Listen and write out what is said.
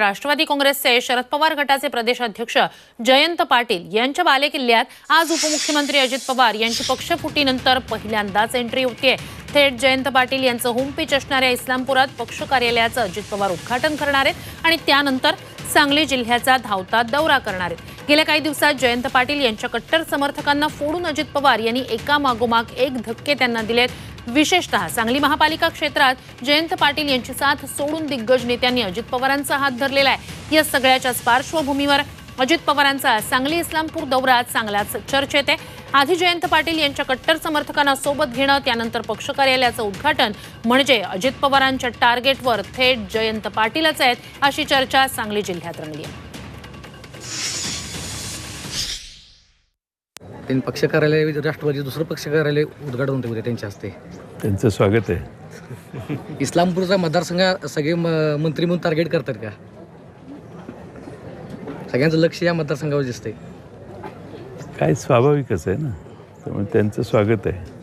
राष्ट्रवादी काँग्रेसचे शरद पवार गटाचे प्रदेशाध्यक्ष जयंत पाटील यांच्या बालेकिल्ल्यात आज उपमुख्यमंत्री अजित पवार यांची पक्षफुटीनंतर पहिल्यांदाच एंट्री होतीये. थेट जयंत पाटील यांचं होम पिच असणाऱ्या इस्लामपुरात पक्ष कार्यालयाचं अजित पवार उद्घाटन करणार आहेत आणि त्यानंतर सांगली जिल्ह्याचा धावता दौरा करणार आहेत. गेल्या काही दिवसात जयंत पाटील यांच्या कट्टर समर्थकांना फोडून अजित पवार यांनी एका मागोमाग एक धक्के त्यांना दिलेत. विशेषतः सांगली महापालिका क्षेत्रात जयंत पाटील यांची साथ सोडून दिग्गज नेत्यांनी अजित पवारांचा हात धरलेला आहे. या सगळ्याच्याच पार्श्वभूमीवर अजित पवारांचा सांगली इस्लामपूर दौरा चांगलाच चर्चेत आहे. आधी जयंत पाटील यांच्या कट्टर समर्थकांना सोबत घेणं त्यानंतर पक्ष कार्यालयाचं उद्घाटन म्हणजे अजित पवारांच्या टार्गेटवर थेट जयंत पाटीलच आहेत अशी चर्चा सांगली जिल्ह्यात रंगली तीन त्यांनी पक्ष कार्यालय राष्ट्रवादी दुसरं पक्ष कार्यालय उद्घाटन होते उद्या त्यांच्या हस्ते. त्यांचं स्वागत आहे. इस्लामपूरचा मतदारसंघ सगळे मंत्री म्हणून टार्गेट करतात का? सगळ्यांचं लक्ष या मतदारसंघावर दिसतंय. काय स्वाभाविकच आहे ना. त्यामुळे त्यांचं स्वागत आहे.